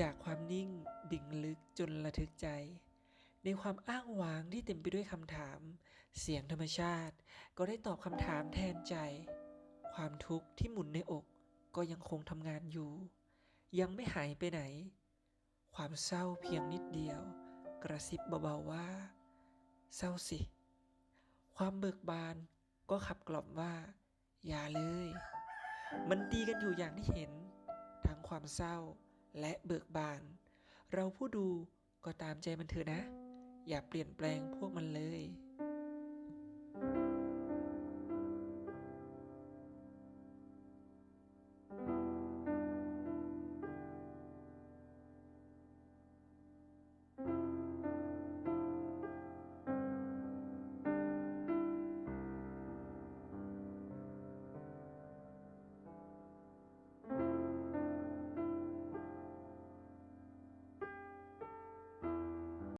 จากความนิ่งดิ่งลึกจนระทึกใจ ในความอ้างว้างที่เต็มไปด้วยคำถาม เสียงธรรมชาติ ก็ได้ตอบคำถามแทนใจ ความทุกข์ที่หมุนในอกก็ยังคงทำงานอยู่ ยังไม่หายไปไหน ความเศร้าเพียงนิดเดียว กระซิบเบาๆว่า เศร้าสิ ความเบิกบานก็ขับกล่อมว่า อย่าเลย มันดีกันอยู่อย่างที่เห็น ทั้งความเศร้า และเบิกบาน เราผู้ดูก็ตามใจมันเถอะนะ อย่าเปลี่ยนแปลงพวกมันเลย